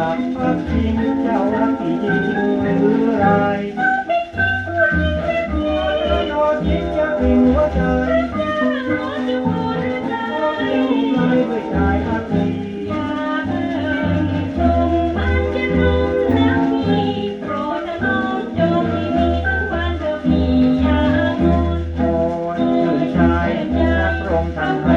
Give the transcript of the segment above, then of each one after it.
ลักพักจริงเจ้ารักที่จริงหรือไรโยนยิ่งอยากเป็นหัวใจยิ่งเลยด้วยใจพักดีโอนชื่นใจนักรงท่าน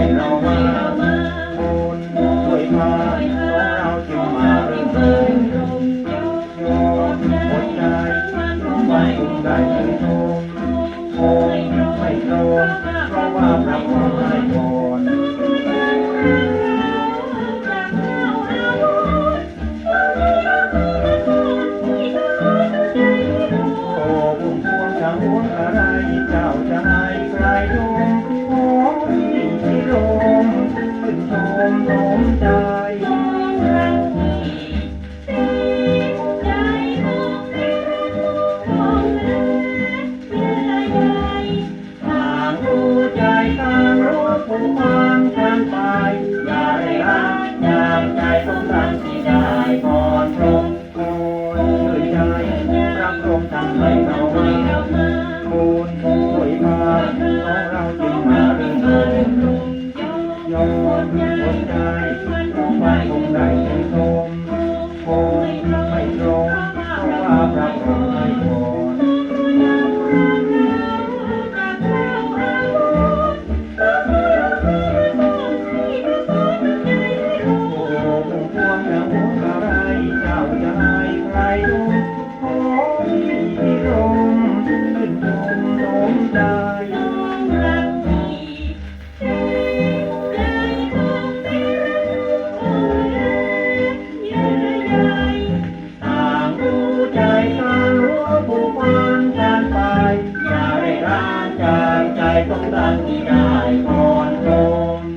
อะไรเจ้าจะ ม บุกเบินกันไป อย่าได้ร่างกากใจต้องดันที่ได้ก่อนลง